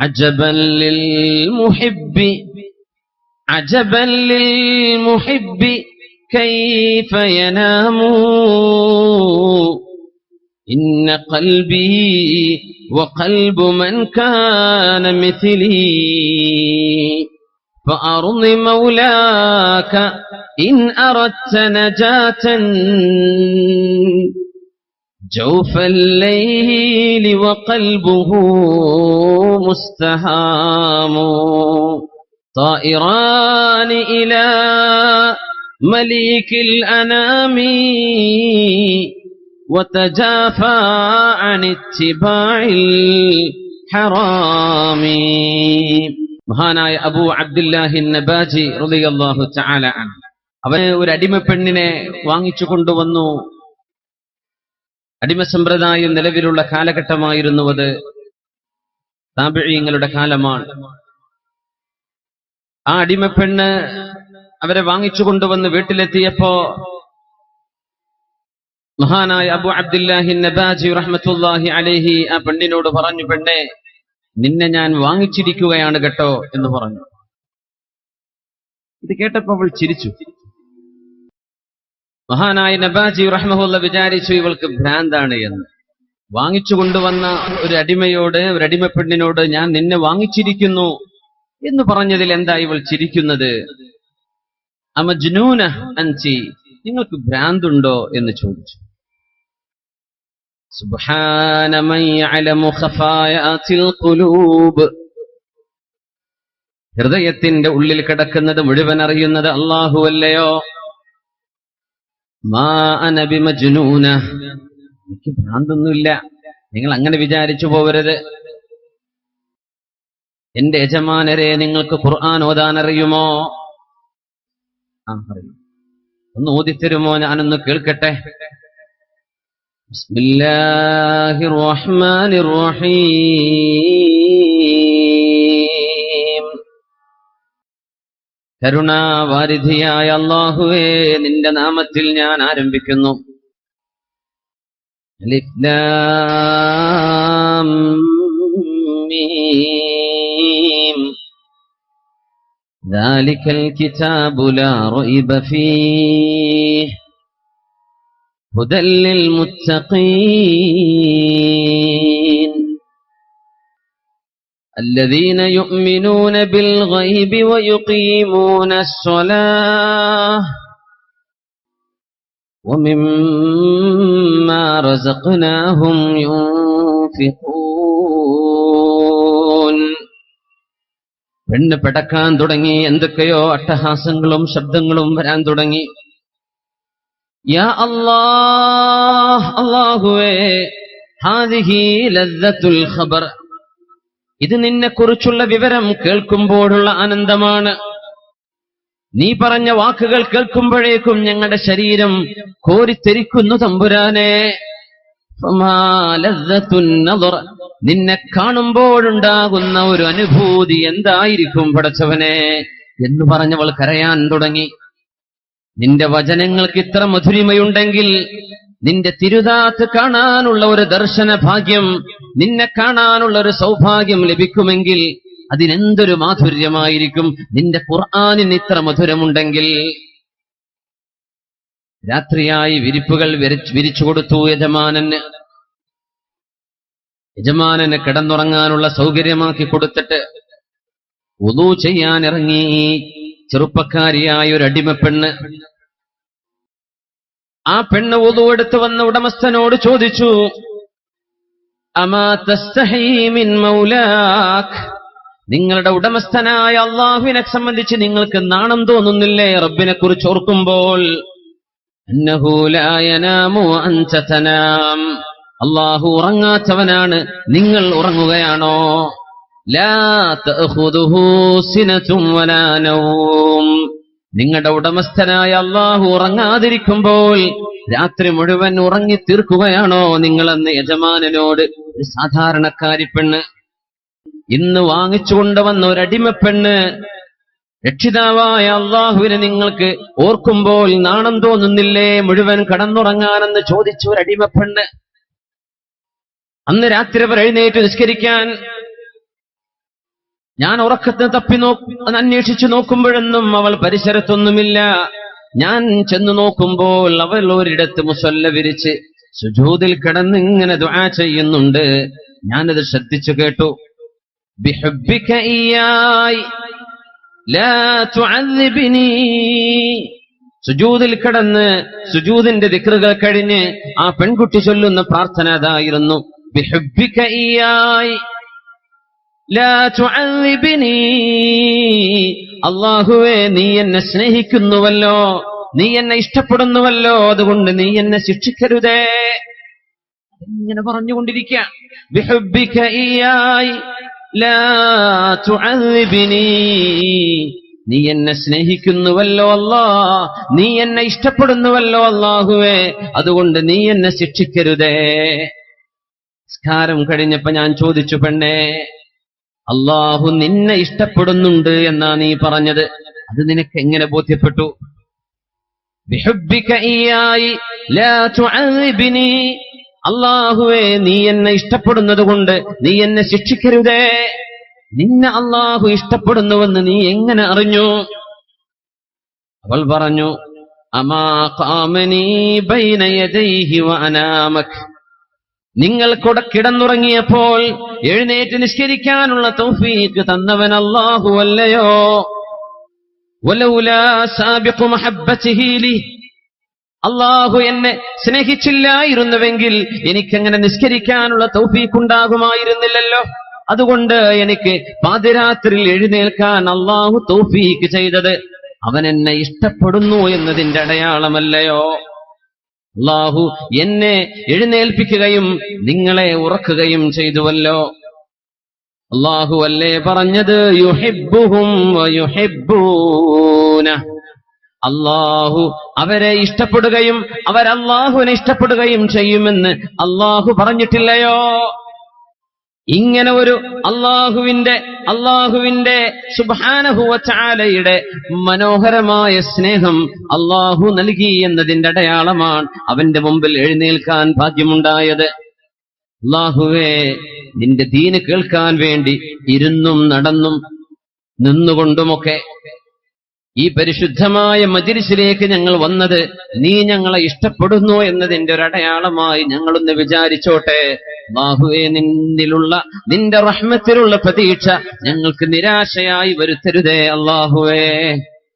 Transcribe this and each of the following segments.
عجبا للمحب عجبا للمحب كيف ينام؟ إن قلبي وقلب من كان مثلي فأرض مولاك إن أردت نجاة. جوف الليل وقلبه مستهام طائران إلى مليك الأنام وتجافى عن اتباع الحرام മഹാനായ അബൂ അബ്ദുല്ലാഹി നബാജി റളിയല്ലാഹു തആല അൻഹു അവന് ഒരു അടിമ പെണ്ണിനെ വാങ്ങിച്ചു കൊണ്ടുവന്നു അടിമ സമ്പ്രദായം നിലവിലുള്ള കാലഘട്ടമായിരുന്നു അത് താപിഴീങ്ങളുടെ കാലമാണ്. ആ അടിമ പെണ്ണ് അവരെ വാങ്ങിച്ചു കൊണ്ടുവന്ന് വീട്ടിലെത്തിയപ്പോ മഹാനായ അബു അബ്ദുല്ലാഹി നബാജി റഹ്മത്തുല്ലാഹി അലേഹി ആ പെണ്ണിനോട് പറഞ്ഞു പെണ്ണെ നിന്നെ ഞാൻ വാങ്ങിച്ചിരിക്കുകയാണ് കേട്ടോ എന്ന് പറഞ്ഞു. ഇത് കേട്ടപ്പോൾ അവൾ ചിരിച്ചു. മഹാനായ നബാജി റഹ്മഹുല്ല വിചാരിച്ചു ഇവൾക്ക് ഭ്രാന്താണ് എന്ന്. വാങ്ങിച്ചു കൊണ്ടുവന്ന ഒരു അടിമയോട് ഒരു അടിമ പെണ്ണിനോട് ഞാൻ നിന്നെ വാങ്ങിച്ചിരിക്കുന്നു എന്ന് പറഞ്ഞതിൽ എന്താ ഇവൾ ചിരിക്കുന്നത്? അമജ്നൂന അൻചി നിങ്ങൾക്ക് ഭ്രാന്തുണ്ടോ എന്ന് ചോദിച്ചു. ഹൃദയത്തിന്റെ ഉള്ളിൽ കിടക്കുന്നത് മുഴുവൻ അറിയുന്നത് അല്ലാഹുവല്ലയോ മാ അനബി മജ്നൂന എനിക്ക് ഭ്രാന്തൊന്നുമില്ല. നിങ്ങൾ അങ്ങനെ വിചാരിച്ചു പോവരുത്. എന്റെ യജമാനരെ നിങ്ങൾക്ക് ഖുർആൻ ഓതാൻ അറിയുമോ ആ അറിയും. ഒന്ന് ഓതിത്തരുമോ? ഞാനൊന്ന് കേൾക്കട്ടെ. ബിസ്മില്ലാഹിർ റഹ്മാനിർ റഹീം. കരുണാവാരിധിയായ അള്ളാഹുവേ നിന്റെ നാമത്തിൽ ഞാൻ ആരംഭിക്കുന്നു അലിഫ് ലാം മീം ذلك الكتاب لا ريب فيه هدى للمتقين الذين يؤمنون بالغيب ويقيمون الصلاة ومما رزقناهم ينفقون. പെണ്ണ് പെടക്കാൻ തുടങ്ങി എന്തൊക്കെയോ അട്ടഹാസങ്ങളും ശബ്ദങ്ങളും വരാൻ തുടങ്ങി. യാ അല്ലാഹ് അല്ലാഹുവേ ഹാദിഹി ലദ്ദത്തുൽ ഖബർ. ഇത് നിന്നെക്കുറിച്ചുള്ള വിവരം കേൾക്കുമ്പോഴുള്ള ആനന്ദമാണ്. നീ പറഞ്ഞ വാക്കുകൾ കേൾക്കുമ്പോഴേക്കും ഞങ്ങളുടെ ശരീരം കോരിത്തെരിക്കുന്നു തമ്പുരാനെ. നിന്നെ കാണുമ്പോഴുണ്ടാകുന്ന ഒരു അനുഭൂതി എന്തായിരിക്കും പടച്ചവനെ എന്ന് പറഞ്ഞവൾ കരയാൻ തുടങ്ങി. നിന്റെ വചനങ്ങൾക്ക് ഇത്ര മധുരിമയുണ്ടെങ്കിൽ നിന്റെ തിരുതാത്ത് കാണാനുള്ള ഒരു ദർശന ഭാഗ്യം നിന്നെ കാണാനുള്ള ഒരു സൗഭാഗ്യം ലഭിക്കുമെങ്കിൽ അതിനെന്തൊരു മാധുര്യമായിരിക്കും? നിന്റെ ഖുർആാനിന് ഇത്ര മധുരമുണ്ടെങ്കിൽ. രാത്രിയായി വിരിപ്പുകൾ വിരിച്ചു കൊടുത്തു യജമാനന് യജമാനന് കിടന്നുറങ്ങാനുള്ള സൗകര്യമാക്കി കൊടുത്തിട്ട് ഉദു ചെയ്യാൻ ഇറങ്ങി ചെറുപ്പക്കാരിയായ ഒരു അടിമപ്പെണ്ണ്. ആ പെണ്ണ് ഉദു എടുത്ത് വന്ന ഉടമസ്ഥനോട് ചോദിച്ചു നിങ്ങളുടെ ഉടമസ്ഥനായ അള്ളാഹുവിനെ സംബന്ധിച്ച് നിങ്ങൾക്ക് നാണം തോന്നുന്നില്ലേ? റബ്ബിനെ കുറിച്ച് ഓർക്കുമ്പോൾ. അള്ളാഹു ഉറങ്ങാത്തവനാണ് നിങ്ങൾ ഉറങ്ങുകയാണോ? ലാ നിങ്ങളുടെ ഉടമസ്ഥനായ അള്ളാഹു ഉറങ്ങാതിരിക്കുമ്പോൾ രാത്രി മുഴുവൻ ഉറങ്ങി തീർക്കുകയാണോ നിങ്ങളെന്ന് യജമാനനോട് ഒരു സാധാരണക്കാരി പെണ്ണ് ഇന്ന് വാങ്ങിച്ചു കൊണ്ടുവന്ന ഒരു അടിമപ്പെണ്ണ് രക്ഷിതാവായ അള്ളാഹുവിനെ നിങ്ങൾക്ക് ഓർക്കുമ്പോൾ നാണം തോന്നുന്നില്ലേ? മുഴുവൻ കടന്നുറങ്ങാനെന്ന് ചോദിച്ചു ഒരു അടിമപ്പെണ്ണ് അന്ന് രാത്രി അവർ എഴുന്നേറ്റ് നിസ്കരിക്കാൻ ഞാൻ ഉറക്കത്തിന് തപ്പി നോ അന്വേഷിച്ചു നോക്കുമ്പോഴൊന്നും അവൾ പരിസരത്തൊന്നുമില്ല. ഞാൻ ചെന്നു നോക്കുമ്പോൾ അവൾ ഒരിടത്ത് മുസല്ല വിരിച്ച് സുജൂതിൽ കിടന്ന് ഇങ്ങനെ ദുആ ചെയ്യുന്നുണ്ട്. ഞാനത് ശ്രദ്ധിച്ചു കേട്ടു. ബിഹബ്ബിക സുജൂദിൽ കിടന്ന് സുജൂതിന്റെ ദിക്റുകൾ കഴിഞ്ഞ് ആ പെൺകുട്ടി ചൊല്ലുന്ന പ്രാർത്ഥന അതായിരുന്നു. ബിഹബ്ബിക അല്ലാഹുവേ നീ എന്നെ സ്നേഹിക്കുന്നുവല്ലോ. നീ എന്നെ ഇഷ്ടപ്പെടുന്നുവല്ലോ. അതുകൊണ്ട് നീ എന്നെ ശിക്ഷിക്കരുതേ. ഇങ്ങനെ പറഞ്ഞുകൊണ്ടിരിക്കുക നീ എന്നെ സ്നേഹിക്കുന്നുവല്ലോ അല്ലാ. നീ എന്നെ ഇഷ്ടപ്പെടുന്നുവല്ലോ അല്ലാഹുവേ. അതുകൊണ്ട് നീ എന്നെ ശിക്ഷിക്കരുതേ. സ്കാരം കഴിഞ്ഞപ്പോ ഞാൻ ചോദിച്ചു പെണ്ണേ അള്ളാഹു നിന്നെ ഇഷ്ടപ്പെടുന്നുണ്ട് എന്നാ നീ പറഞ്ഞത്. അത് നിനക്ക് എങ്ങനെ ബോധ്യപ്പെട്ടു? അള്ളാഹുവേ നീ എന്നെ ഇഷ്ടപ്പെടുന്നത് കൊണ്ട് നീ എന്നെ ശിക്ഷിക്കരുതേ. നിന്നെ അള്ളാഹു ഇഷ്ടപ്പെടുന്നുവെന്ന് നീ എങ്ങനെ അറിഞ്ഞു? അവൾ പറഞ്ഞു അമാ കാമനീ ബൈന യദൈഹി വഅനാമക് നിങ്ങൾ കൂടെ കിടന്നുറങ്ങിയപ്പോൾ എഴുന്നേറ്റ് നിഷ്കരിക്കാനുള്ള തൗഫീക്ക് തന്നവൻ അല്ലാഹു അല്ലയോ? അള്ളാഹു എന്നെ സ്നേഹിച്ചില്ലായിരുന്നുവെങ്കിൽ എനിക്കങ്ങനെ നിസ്കരിക്കാനുള്ള തൗഫീഖ് ഉണ്ടാകുമായിരുന്നില്ലല്ലോ അതുകൊണ്ട് എനിക്ക് പാതിരാത്രിയിൽ എഴുന്നേൽക്കാൻ അള്ളാഹു തൗഫീക്ക് ചെയ്തത് അവൻ എന്നെ ഇഷ്ടപ്പെടുന്നു എന്നതിന്റെ അടയാളമല്ലയോ? അള്ളാഹു എന്നെ എഴുന്നേൽപ്പിക്കുകയും നിങ്ങളെ ഉറക്കുകയും ചെയ്തുവല്ലോ. അള്ളാഹു അല്ലേ പറഞ്ഞത്? അള്ളാഹു അവരെ ഇഷ്ടപ്പെടുകയും അവരല്ലാഹുവിനെ ഇഷ്ടപ്പെടുകയും ചെയ്യുമെന്ന് അള്ളാഹു പറഞ്ഞിട്ടില്ലയോ? ഇങ്ങനെ ഒരു അള്ളാഹുവിന്റെ അള്ളാഹുവിന്റെ സുബാനഹുവച്ചാലയുടെ മനോഹരമായ സ്നേഹം അള്ളാഹു നൽകി എന്നതിന്റെ അടയാളമാണ് അവന്റെ മുമ്പിൽ എഴുന്നേൽക്കാൻ ഭാഗ്യമുണ്ടായത്. അള്ളാഹുവേ നിന്റെ ദീന് കേൾക്കാൻ വേണ്ടി ഇരുന്നും നടന്നും നിന്നുകൊണ്ടുമൊക്കെ ഈ പരിശുദ്ധമായ മജിരിസിലേക്ക് ഞങ്ങൾ വന്നത് നീ ഞങ്ങളെ ഇഷ്ടപ്പെടുന്നു എന്നതിന്റെ ഒരു അടയാളമായി ഞങ്ങളൊന്ന് വിചാരിച്ചോട്ടെ. ബാഹുവെ നിന്നിലുള്ള നിന്റെ റഹ്മത്തിലുള്ള പ്രതീക്ഷ ഞങ്ങൾക്ക് നിരാശയായി വരുത്തരുതേ അള്ളാഹുവേ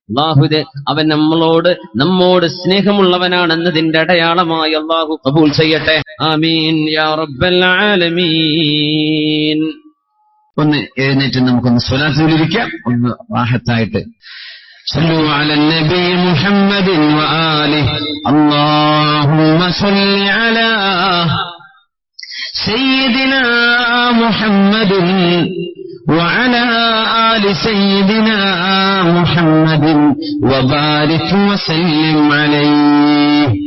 അള്ളാഹുദേ അവൻ നമ്മളോട് നമ്മോട് സ്നേഹമുള്ളവനാണെന്നതിന്റെ അടയാളമായി അള്ളാഹു കബൂൽ ചെയ്യട്ടെ ആമീൻ യാ റബ്ബൽ ആലമീൻ ഒന്ന് എഴുന്നേറ്റ് നമുക്കൊന്ന് സ്വലാത്തിലിരിക്കാം ഒന്ന് വാഹത്തായിട്ട് صلوا على النبي محمد وآله اللهم صل على سيدنا محمد وعلى آل سيدنا محمد وبارك وسلم عليه.